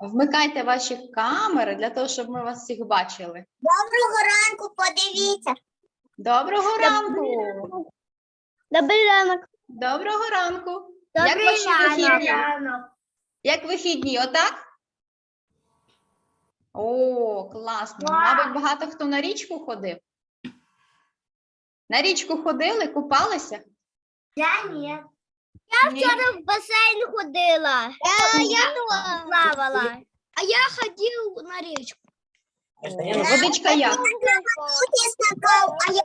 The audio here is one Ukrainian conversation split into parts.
Вмикайте ваші камери для того, щоб ми вас всіх бачили. Доброго ранку, подивіться. Доброго ранку! Добрий ранок. Доброго ранку! Як ваші вихідні? Як вихідні, отак? О, класно. Мабуть, багато хто на річку ходив. На річку ходили, купалися? Я ні. Ні? в басейн ходила. Я, я плавала. А я ходив на річку. Водичка як? А я.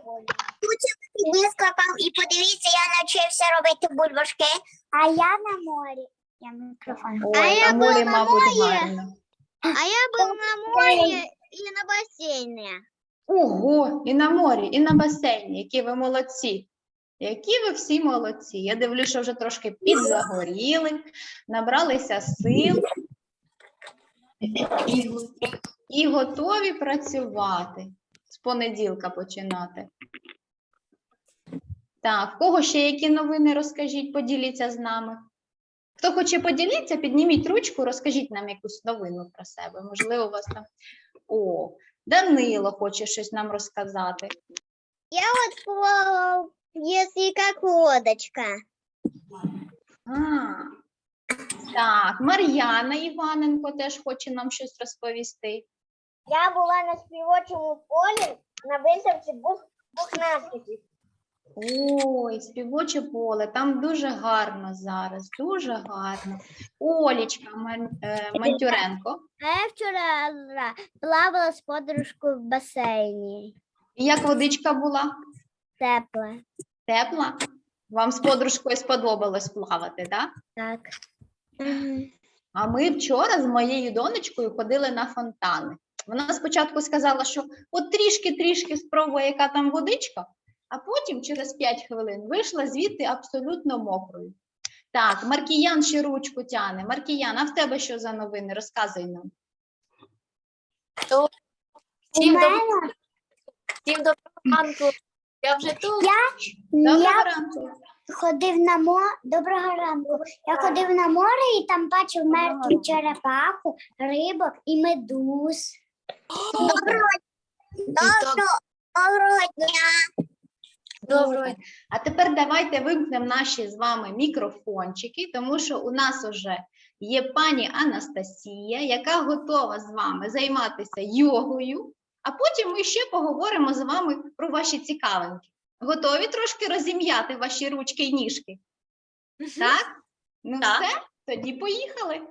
І подивіться, я навчився робити бульбашки. А я на морі. Я мікрофон. Ой, на морі, мабуть, гарно. А я був на морі і на басейні. Ого, і на морі, і на басейні. Які ви молодці. Які ви всі молодці. Я дивлюся, що вже трошки підзагоріли, набралися сил і, і готові працювати. З понеділка починати. Так, в кого ще які новини розкажіть, поділіться з нами. Хто хоче поділитися, підніміть ручку, розкажіть нам якусь новину про себе. Можливо, у вас там. О, Данило хоче щось нам розказати. Я плавал, если как лодочка. А, так, Мар'яна Іваненко теж хоче нам щось розповісти. Я була на співочому полі на виставці бух, бухнастиків. Ой, співоче поле, там дуже гарно зараз, дуже гарно. Олічка Ман- е, Мантюренко. А я вчора плавала з подружкою в басейні. І як водичка була? Тепла. Тепла? Вам з подружкою сподобалось плавати, так? Так. А ми вчора з моєю донечкою ходили на фонтани. Вона спочатку сказала, що от трішки-трішки спробує, яка там водичка, а потім через 5 хвилин вийшла звідти абсолютно мокрою. Так, Маркіян ще ручку тяне. Маркіян, а в тебе що за новини? Розказуй нам. Всім доброго, всім доброго ранку. Я вже тут. Доброго ранку. ходив на море. Доброго ранку. Я ходив на море і там бачив мертву черепаху, рибок і медуз. Доброго, Доброго- доброго дня. Доброго. А тепер давайте вимкнемо наші з вами мікрофончики, тому що у нас вже є пані Анастасія, яка готова з вами займатися йогою. А потім ми ще поговоримо з вами про ваші цікавинки. Готові трошки розім'яти ваші ручки і ніжки? Так? Ну Так. все, тоді поїхали.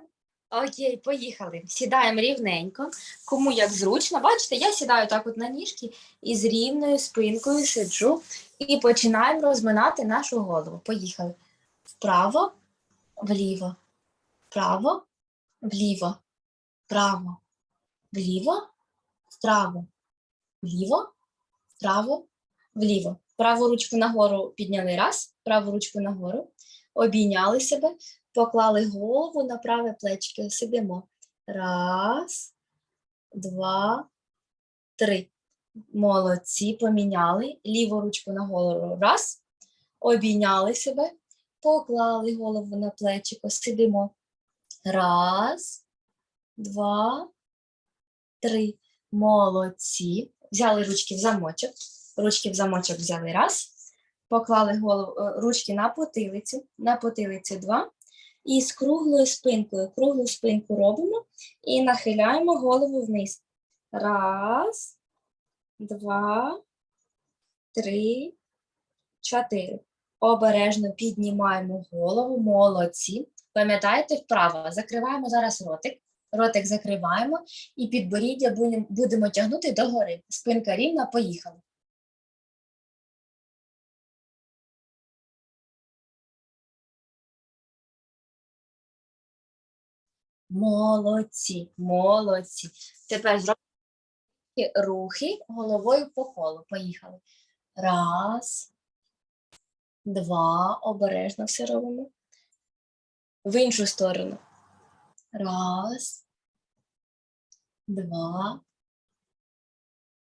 Окей, поїхали. Сідаємо рівненько. Кому як зручно. Бачите, я сідаю так от на ніжки і з рівною спинкою сиджу і починаємо розминати нашу голову. Поїхали. Вправо, вліво, вправо, вліво, вправо, вліво, вправо, вліво, вправо, вліво. Праву ручку нагору підняли раз, праву ручку нагору, обійняли себе, поклали голову на праве плечко. Сидимо. Раз, два, три. Молодці, поміняли. Ліву ручку на голову. Раз. Обійняли себе, поклали голову на плечико. Сидимо. Раз, два, три. Молодці. Взяли ручки в замочок. Ручки в замочок взяли раз. Поклали голову, е, ручки на потилицю. На потилицю два. І з круглою спинкою, круглу спинку робимо і нахиляємо голову вниз. Раз, два, три, чотири. Обережно піднімаємо голову, молодці. Пам'ятаєте вправо, закриваємо зараз ротик. Ротик закриваємо і підборіддя будемо тягнути догори. Спинка рівна, поїхали. Молодці, молодці. Тепер зробимо рухи головою по колу. Поїхали. Раз, два, обережно все робимо. В іншу сторону. Раз, два,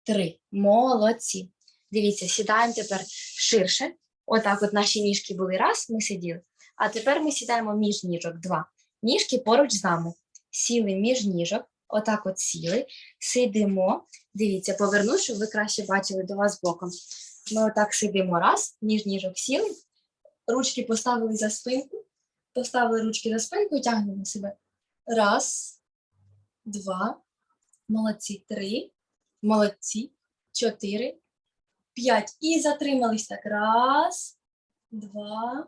три. Молодці. Дивіться, сідаємо тепер ширше. Отак от наші ніжки були раз, ми сиділи. А тепер ми сідаємо між ніжок два. Ніжки поруч з нами. Сіли між ніжок, отак от сіли, сидимо. Дивіться, поверну, щоб ви краще бачили до вас боком. Ми отак сидимо раз, ніж ніжок сіли, ручки поставили за спинку, поставили ручки за спинку і тягнемо себе. Раз, два, молодці, три, молодці, чотири, п'ять. І затримались так. Раз, два,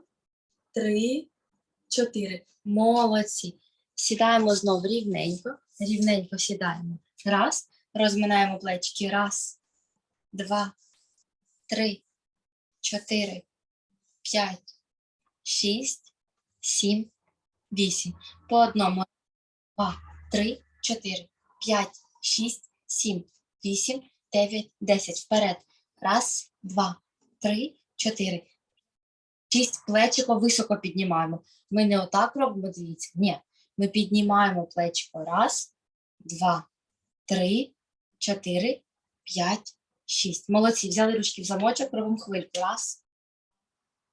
три, чотири. Молодці. Сідаємо знову рівненько. Рівненько сідаємо. Раз. Розминаємо плечики. Раз, два, три, чотири, п'ять, шість, сім, вісім. По одному. Два, три, чотири, п'ять, шість, сім, вісім, дев'ять, десять. Вперед. Раз, два, три, чотири. Шість плечико високо піднімаємо. Ми не отак робимо, дивіться. Ні. Ми піднімаємо плечико. Раз, два, три, чотири, п'ять, шість. Молодці. Взяли ручки в замочок, робимо хвильку. Раз,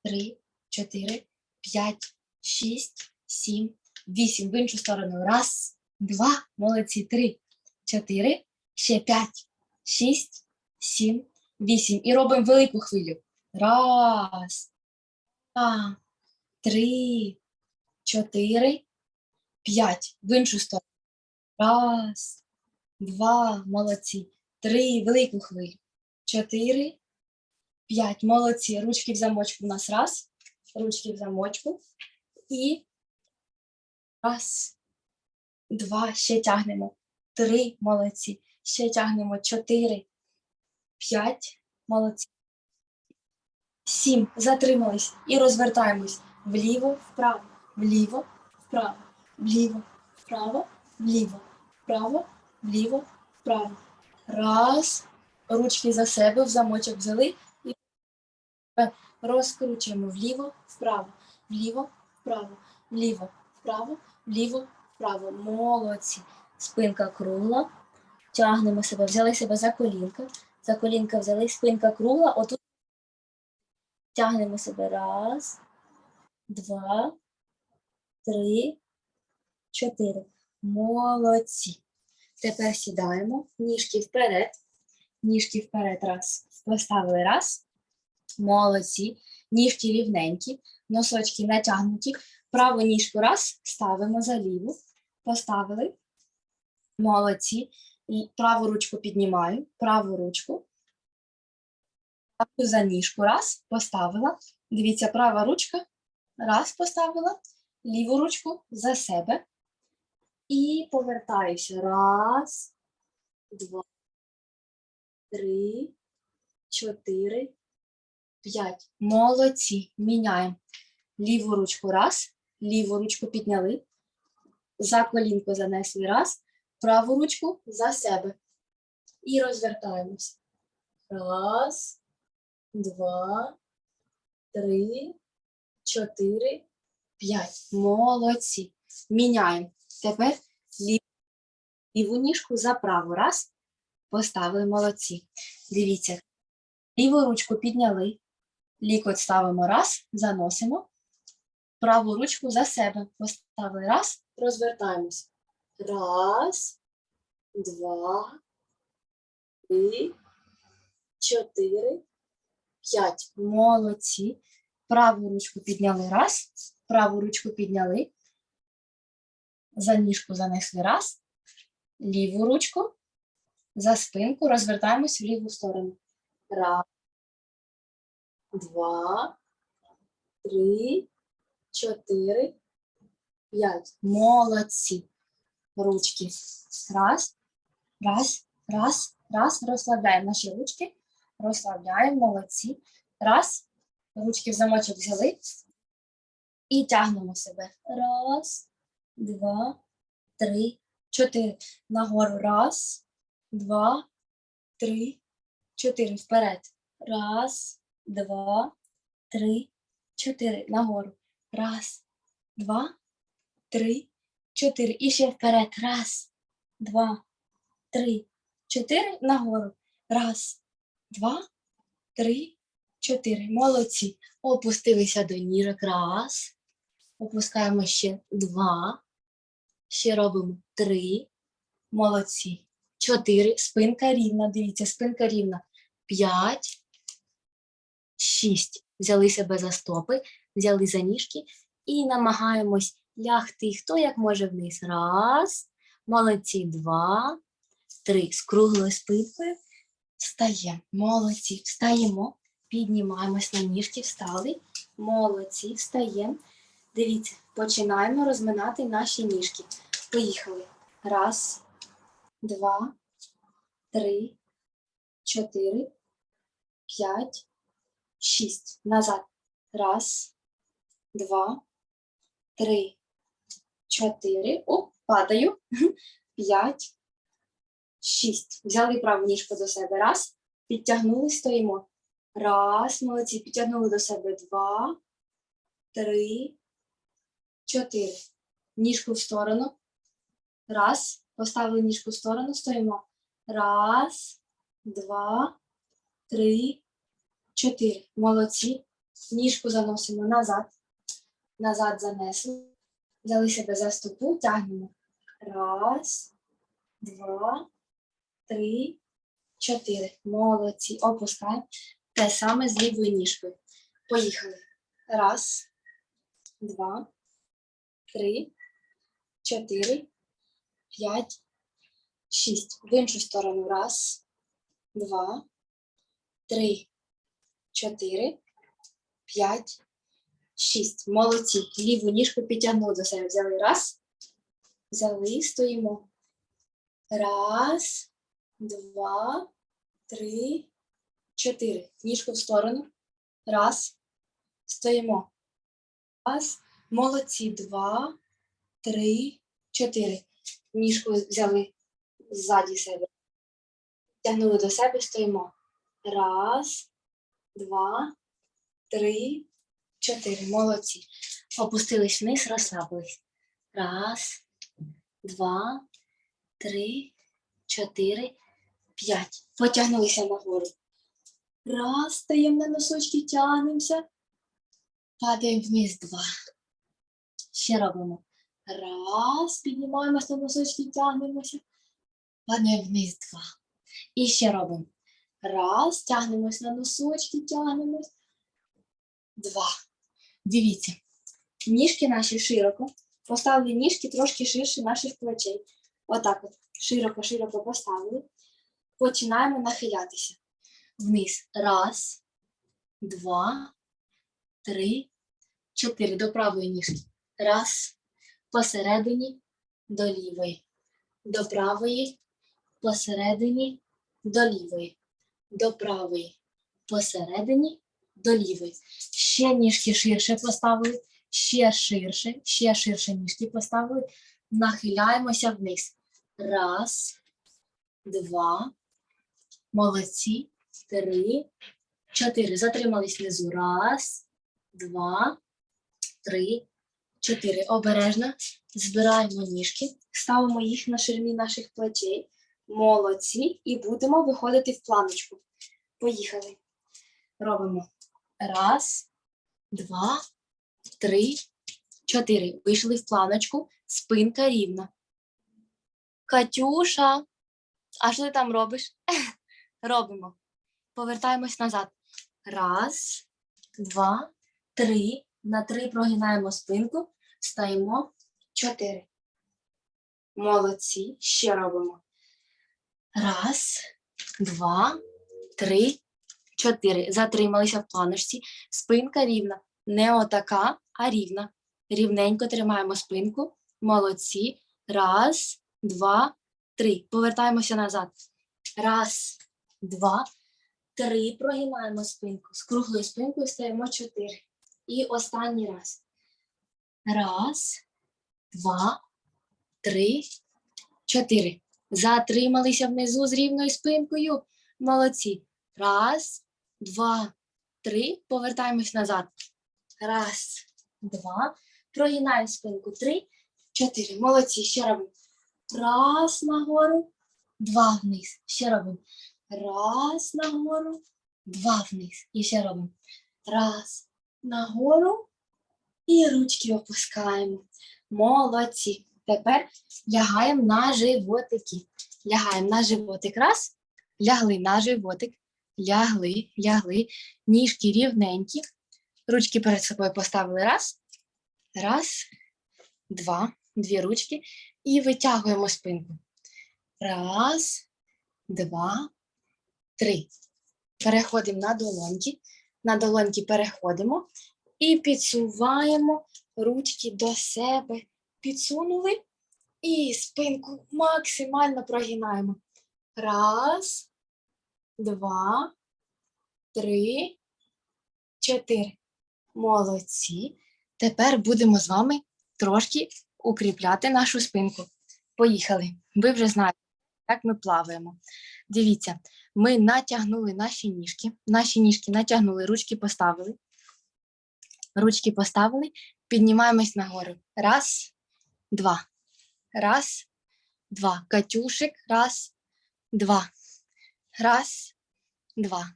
три, чотири, п'ять, шість, сім, вісім. В іншу сторону. Раз, два, молодці. Три, чотири, ще п'ять, шість, сім, вісім. І робимо велику хвилю. Раз, два, три, чотири, п'ять. В іншу сторону. Раз, два, молодці. Три, велику хвилю. Чотири, п'ять. Молодці. Ручки в замочку у нас раз. Ручки в замочку. І раз, два. Ще тягнемо. Три, молодці. Ще тягнемо. Чотири, п'ять. Молодці. Сім. Затримались. І розвертаємось. Вліво, вправо, вліво, вправо, вліво, вправо, вліво, вправо, вліво, вправо. Раз. Ручки за себе в замочок взяли і розкручуємо вліво, вправо, вліво, вправо, вліво, вправо, вліво, вправо. Молодці. Спинка кругла. Тягнемо себе, взяли себе за колінка. За колінка взяли, спинка кругла. Отут тягнемо себе. Раз, два, три, чотири. Молодці. Тепер сідаємо, ніжки вперед, ніжки вперед, раз. Поставили раз. Молодці. Ніжки рівненькі, носочки натягнуті. Праву ніжку раз, ставимо за ліву. Поставили. Молодці. І праву ручку піднімаю, праву ручку. За ніжку раз, поставила. Дивіться, права ручка. Раз поставила, ліву ручку за себе. І повертаюся. Раз, два, три, чотири, п'ять. Молодці. Міняємо. Ліву ручку раз, ліву ручку підняли. За колінку занесли раз, праву ручку за себе. І розвертаємось. Раз, два, три, чотири, п'ять. Молодці. Міняємо. Тепер ліву ніжку за праву. Раз. Поставили молодці. Дивіться. Ліву ручку підняли. Лікоть ставимо раз, заносимо. Праву ручку за себе. Поставили раз, розвертаємось. Раз, два, три, чотири, п'ять. Молодці. Праву ручку підняли раз, праву ручку підняли. За ніжку занесли раз, ліву ручку за спинку, розвертаємось в ліву сторону. Раз, два, три, чотири, п'ять. Молодці. Ручки. Раз, раз, раз, раз. Розслабляємо наші ручки. Розслабляємо, молодці. Раз. Ручки в замочок взяли. І тягнемо себе. Раз, два, три, чотири. Нагору. Раз, два, три, чотири. Вперед. Раз, два, три, чотири. Нагору. Раз, два, три, чотири. І ще вперед. Раз, два, три, чотири. Нагору. Раз, два, три, чотири. Молодці. Опустилися до ніжок. Раз. Опускаємо ще два. Ще робимо три. Молодці. Чотири. Спинка рівна. Дивіться, спинка рівна. П'ять. Шість. Взяли себе за стопи, взяли за ніжки і намагаємось лягти. Хто як може вниз. Раз. Молодці. Два. Три. З круглою спинкою. Встаємо. Молодці. Встаємо. Піднімаємось на ніжки. Встали. Молодці. Встаємо. Дивіться, починаємо розминати наші ніжки. Поїхали. Раз, два, три, чотири, п'ять, шість. Назад. Раз, два, три, чотири. Оп, падаю. П'ять, шість. Взяли праву ніжку до себе. Раз. Підтягнули, стоїмо. Раз, молодці. Підтягнули до себе. Два, три, чотири. Ніжку в сторону. Раз. Поставили ніжку в сторону, стоїмо. Раз, два, три, чотири. Молодці. Ніжку заносимо назад. Назад занесли. Взяли себе за стопу, тягнемо. Раз, два, три, чотири. Молодці. Опускаємо. Те саме з лівою ніжкою. Поїхали. Раз, два, три, чотири, п'ять, шість. В іншу сторону. Раз, два, три, чотири, п'ять, шість. Молодці. Ліву ніжку підтягнули до себе. Взяли раз. Взяли, стоїмо. Раз, два, три, чотири. Ніжку в сторону. Раз. Стоїмо. Раз. Молодці. Два, три, чотири. Ніжку взяли ззаді себе. Тягнули до себе, стоїмо. Раз, два, три, чотири. Молодці. Опустились вниз, розслабились. Раз, два, три, чотири, п'ять. Потягнулися нагору. Раз, стаємо на носочки, тягнемося. Падаємо вниз. Два. Ще робимо. Раз, піднімаємося на носочки, тягнемося. Падаємо вниз. Два. І ще робимо. Раз, тягнемось на носочки, тягнемось. Два. Дивіться. Ніжки наші широко. Поставили ніжки трошки ширше наших плечей. Отак от. Широко-широко поставили. Починаємо нахилятися. Вниз. Раз, два, три, чотири. До правої ніжки. Раз. Посередині до лівої. До правої. Посередині до лівої. До правої. Посередині до лівої. Ще ніжки ширше поставили. Ще ширше. Ще ширше ніжки поставили. Нахиляємося вниз. Раз, два, молодці, три, чотири. Затримались внизу. Раз, два, три, чотири. Обережно збираємо ніжки, ставимо їх на ширині наших плечей. Молодці. І будемо виходити в планочку. Поїхали. Робимо. Раз, два, три, чотири. Вийшли в планочку. Спинка рівна. Катюша, а що ти там робиш? Робимо. Повертаємось назад. Раз, два, три. На три прогинаємо спинку. Стаємо. Чотири. Молодці. Ще робимо. Раз, два, три, чотири. Затрималися в планочці. Спинка рівна. Не отака, а рівна. Рівненько тримаємо спинку. Молодці. Раз, два, три. Повертаємося назад. Раз, два, три. Прогинаємо спинку. З круглою спинкою стаємо чотири. І останній раз. Раз, два, три, чотири. Затрималися внизу з рівною спинкою. Молодці. Раз, два, три. Повертаємось назад. Раз, два. Прогинаємо спинку. Три, чотири. Молодці. Ще робимо. Раз нагору, два вниз. Ще робимо. Раз нагору, два вниз. І ще робимо. Раз нагору і ручки опускаємо. Молодці. Тепер лягаємо на животики. Лягаємо на животик. Раз. Лягли на животик. Лягли, лягли. Ніжки рівненькі. Ручки перед собою поставили. Раз. Раз. Два. Дві ручки. І витягуємо спинку. Раз, два, три. Переходимо на долоньки. На долоньки переходимо і підсуваємо ручки до себе. Підсунули і спинку максимально прогинаємо. Раз, два, три, чотири. Молодці. Тепер будемо з вами трошки укріпляти нашу спинку. Поїхали. Ви вже знаєте, як ми плаваємо. Дивіться, ми натягнули наші ніжки. Наші ніжки натягнули, ручки поставили. Ручки поставили, піднімаємось нагору. Раз, два. Раз, два. Катюшик. Раз, два. Раз, два.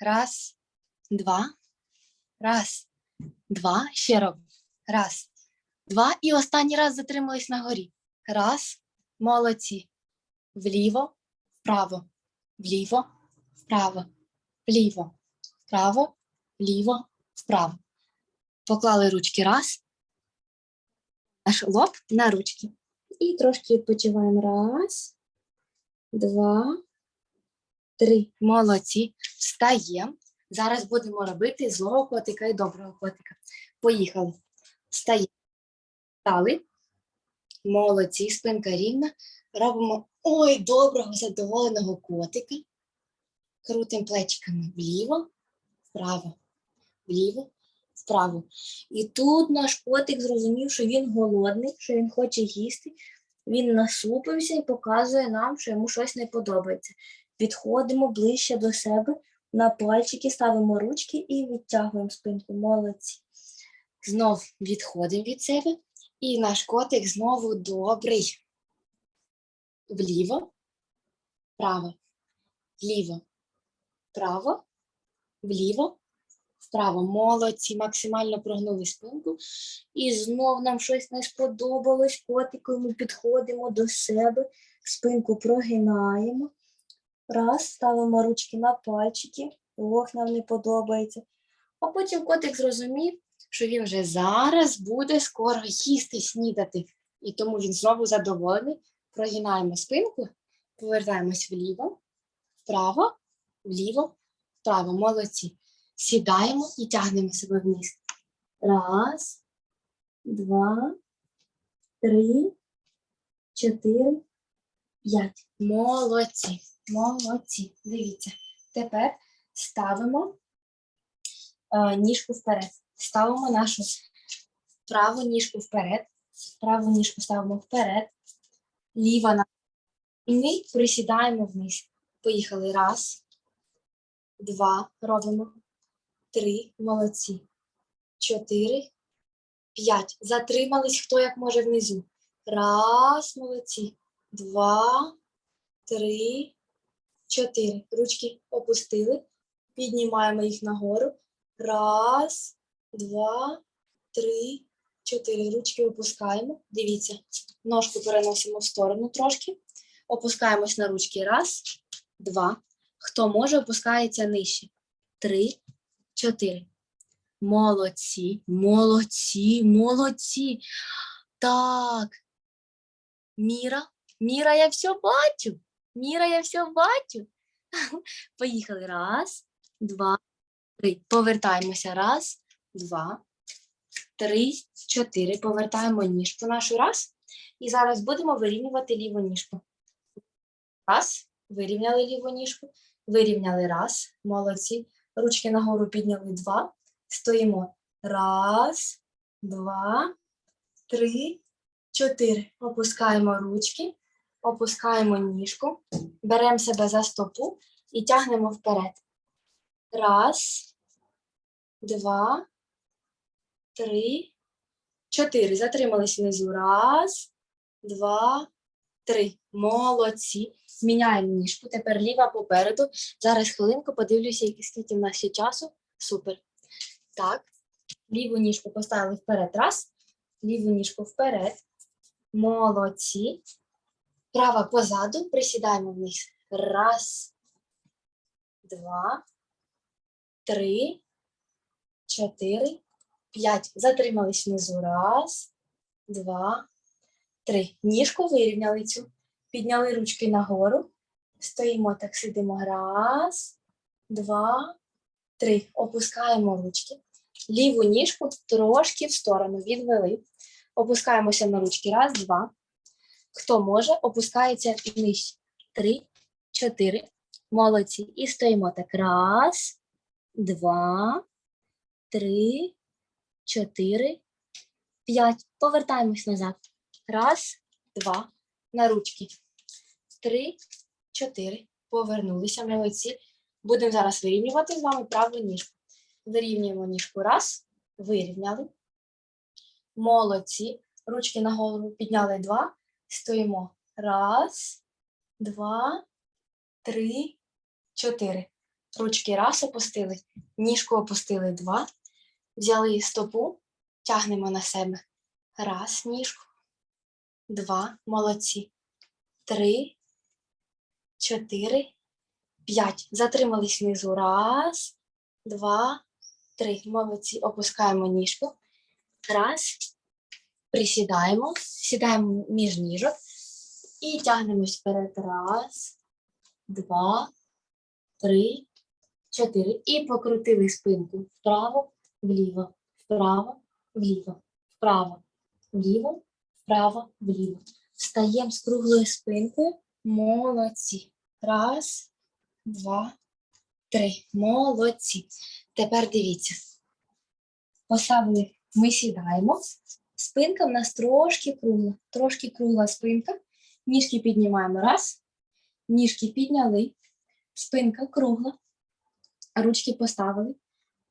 Раз, два. Раз, два. Ще робимо. Раз, два. І останній раз затримались на горі. Раз. Молодці. Вліво, вправо, вліво, вправо, вліво, вправо, вліво, вправо. Поклали ручки раз. Наш лоб на ручки. І трошки відпочиваємо. Раз, два, три. Молодці. Встаємо. Зараз будемо робити злого котика і доброго котика. Поїхали. Встаємо. Встали. Молодці, спинка рівна. Робимо ой, доброго, задоволеного котика. Крутимо плечиками вліво, вправо, вліво, вправо. І тут наш котик зрозумів, що він голодний, що він хоче їсти. Він насупився і показує нам, що йому щось не подобається. Підходимо ближче до себе, на пальчики ставимо ручки і відтягуємо спинку. Молодці. Знов відходимо від себе. І наш котик знову добрий. Вліво, вправо, вліво, вправо, вліво, вправо. Молодці, максимально прогнули спинку. І знов нам щось не сподобалось. Котику ми підходимо до себе, спинку прогинаємо. Раз, ставимо ручки на пальчики. Ох, нам не подобається. А потім котик зрозумів, що він вже зараз буде скоро їсти, снідати. І тому він знову задоволений. Прогинаємо спинку, повертаємось вліво, вправо, вліво, вправо. Молодці. Сідаємо і тягнемо себе вниз. Раз, два, три, чотири, п'ять. Молодці. Молодці. Дивіться. Тепер ставимо е, ніжку вперед. Ставимо нашу праву ніжку вперед. Праву ніжку ставимо вперед. Ліва на і ми присідаємо вниз. Поїхали. Раз, два, робимо. Три, молодці. Чотири, п'ять. Затримались, хто як може внизу. Раз, молодці. Два, три, чотири. Ручки опустили. Піднімаємо їх нагору. Раз, два, три, чотири. Ручки опускаємо. Дивіться, ножку переносимо в сторону трошки. Опускаємось на ручки. Раз, два. Хто може, опускається нижче. Три, чотири. Молодці, молодці, молодці. Так. Міра, Міра, я все бачу. Міра, я все бачу. Поїхали. Раз, два, три. Повертаємося. Раз, два, три, чотири. Повертаємо ніжку нашу. Раз. І зараз будемо вирівнювати ліву ніжку. Раз. Вирівняли ліву ніжку. Вирівняли раз. Молодці. Ручки нагору підняли два. Стоїмо. Раз, два, три, чотири. Опускаємо ручки, опускаємо ніжку, беремо себе за стопу і тягнемо вперед. Раз, два, три, чотири. Затримались внизу. Раз, два, три. Молодці. Зміняємо ніжку. Тепер ліва попереду. Зараз хвилинку подивлюся, скільки в нас ще часу. Супер. Так. Ліву ніжку поставили вперед. Раз. Ліву ніжку вперед. Молодці. Права позаду, присідаємо вниз. Раз, два, три, чотири, п'ять. Затримались внизу. Раз, два, три. Ніжку вирівняли цю. Підняли ручки нагору. Стоїмо так, сидимо. Раз, два, три. Опускаємо ручки. Ліву ніжку трошки в сторону відвели. Опускаємося на ручки. Раз, два. Хто може, опускається нижче. Три, чотири. Молодці. І стоїмо так. Раз, два, три, чотири, п'ять. Повертаємось назад. Раз, два. На ручки. Три, чотири. Повернулися. Молодці. Будемо зараз вирівнювати з вами праву ніжку. Вирівнюємо ніжку. Раз. Вирівняли. Молодці. Ручки на голову підняли два. Стоїмо. Раз, два, три, чотири. Ручки раз опустили. Ніжку опустили два. Взяли стопу, тягнемо на себе. Раз, ніжку. Два. Молодці. Три, чотири, п'ять. Затримались внизу. Раз, два, три. Молодці. Опускаємо ніжку. Раз. Присідаємо, сідаємо між ніжок і тягнемось вперед. Раз, два, три, чотири. І покрутили спинку вправо, вліво, вправо, вліво, вправо, вліво, вправо, вліво. Встаємо з круглою спинкою. Молодці. Раз, два, три. Молодці. Тепер дивіться. Поставили, ми сідаємо. Спинка в нас трошки кругла, трошки кругла спинка. Ніжки піднімаємо. Раз. Ніжки підняли. Спинка кругла. Ручки поставили.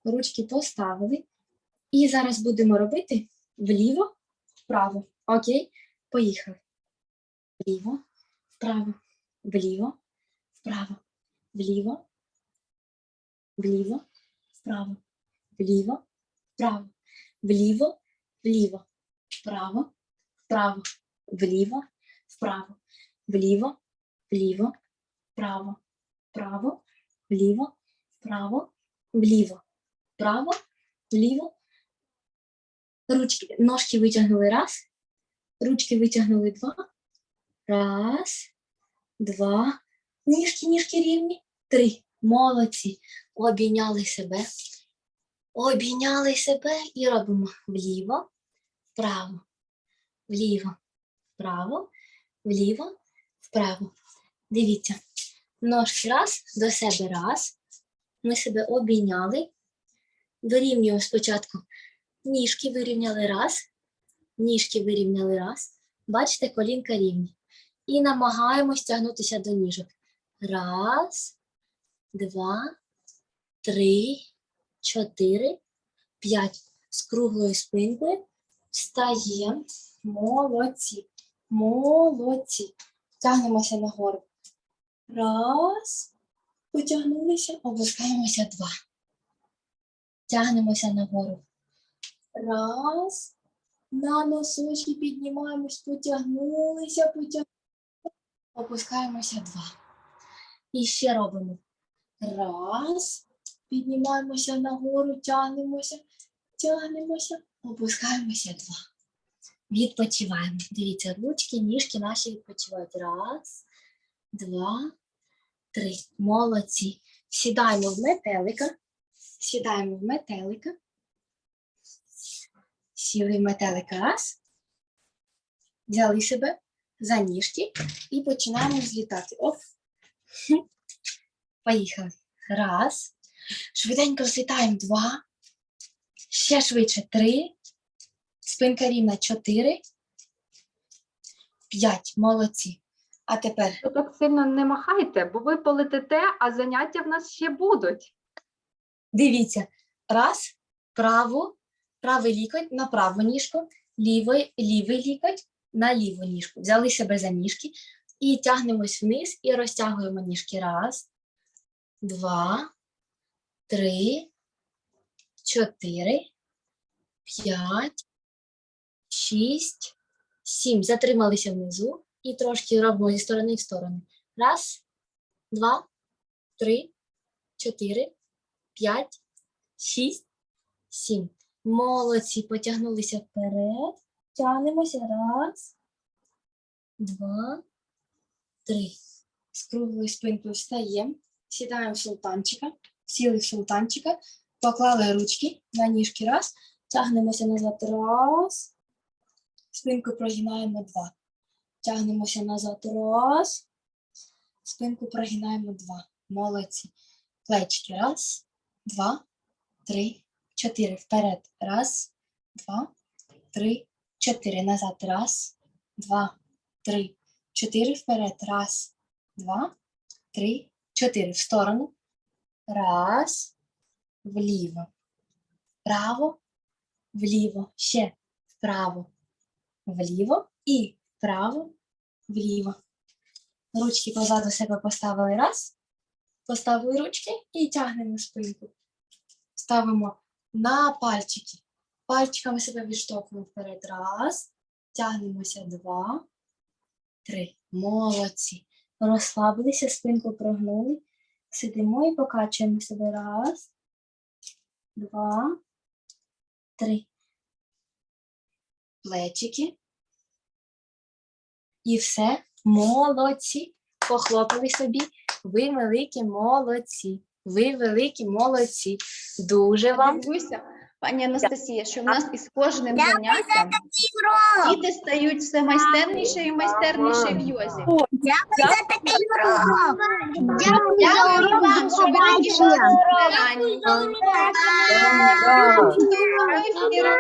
Ручки поставили. І зараз будемо робити вліво, вправо. Окей? Поїхали. Вліво, вправо, вліво, вправо, вліво, вліво, вправо, вліво, вправо, вліво, вліво вправо, вправо, вліво, вправо, вліво, вліво, вправо, вправо, вліво, вправо, вліво, вправо, вліво. Ручки, ножки витягнули раз, ручки витягнули два. Раз, два. Ніжки, ніжки рівні. Три. Молодці. Обійняли себе. Обійняли себе і робимо вліво, вправо, вліво, вправо, вліво, вправо. Дивіться, ножки раз, до себе раз. Ми себе обійняли. Вирівнюємо спочатку. Ніжки вирівняли раз, ніжки вирівняли раз. Бачите, колінка рівні. І намагаємось тягнутися до ніжок. Раз, два, три, чотири, п'ять. З круглою спинкою. Встаємо. Молодці. Молодці. Тягнемося нагору. Раз. Потягнулися, опускаємося два. Тягнемося нагору. Раз. На носочки піднімаємось, потягнулися, потягнулися. Опускаємося два. І ще робимо. Раз. Піднімаємося нагору, тягнемося, тягнемося, опускаємося два. Відпочиваємо. Дивіться, ручки, ніжки наші відпочивають. Раз, два, три. Молодці. Сідаємо в метелика. Сідаємо в метелика. Сіли в метелика. Раз. Взяли себе за ніжки і починаємо злітати. Оп. Поїхали. Раз. Швиденько злітаємо. Два. Ще швидше. Три. Спинка рівна. Чотири. П'ять. Молодці. А тепер Ви так сильно не махайте, бо ви полетите, а заняття в нас ще будуть. Дивіться. Раз, право, правий лікоть на праву ніжку, лівий, лівий лікоть на ліву ніжку. Взяли себе за ніжки і тягнемось вниз і розтягуємо ніжки. Раз, два, три, чотири, п'ять, шість, сім. Затрималися внизу і трошки робимо зі сторони в сторону. Раз, два, три, чотири, п'ять, шість, сім. Молодці, потягнулися вперед. Тягнемося. Раз, два, три. З круглою спинкою встаємо. Сідаємо в султанчика. Сіли в султанчика. Поклали ручки на ніжки. Раз. Тягнемося назад. Раз. Спинку прогинаємо два. Тягнемося назад. Раз. Спинку прогинаємо два. Молодці. Плечки. Раз, два, три, чотири. Вперед. Раз, два, три, чотири. Назад. Раз, два, три, чотири. Вперед. Раз, два, три, чотири. В сторону. Раз, вліво. Вправо, вліво. Ще вправо, вліво і вправо, вліво. Ручки позаду себе поставили раз. Поставили ручки і тягнемо спинку. Ставимо на пальчики. Пальчиками себе відштовхуємо вперед. Раз. Тягнемося два, три. Молодці. Розслабилися, спинку прогнули. Сидимо і покачуємо себе. Раз, два, три. Плечики. І все. Молодці. Похлопали собі. Ви великі молодці. Ви великі молодці. Дуже вам. Дивуюся, пані Анастасія, що в нас із кожним заняттям діти стають все майстерніше і майстерніше в йозі. Дякую вам, що ви такі ефіру.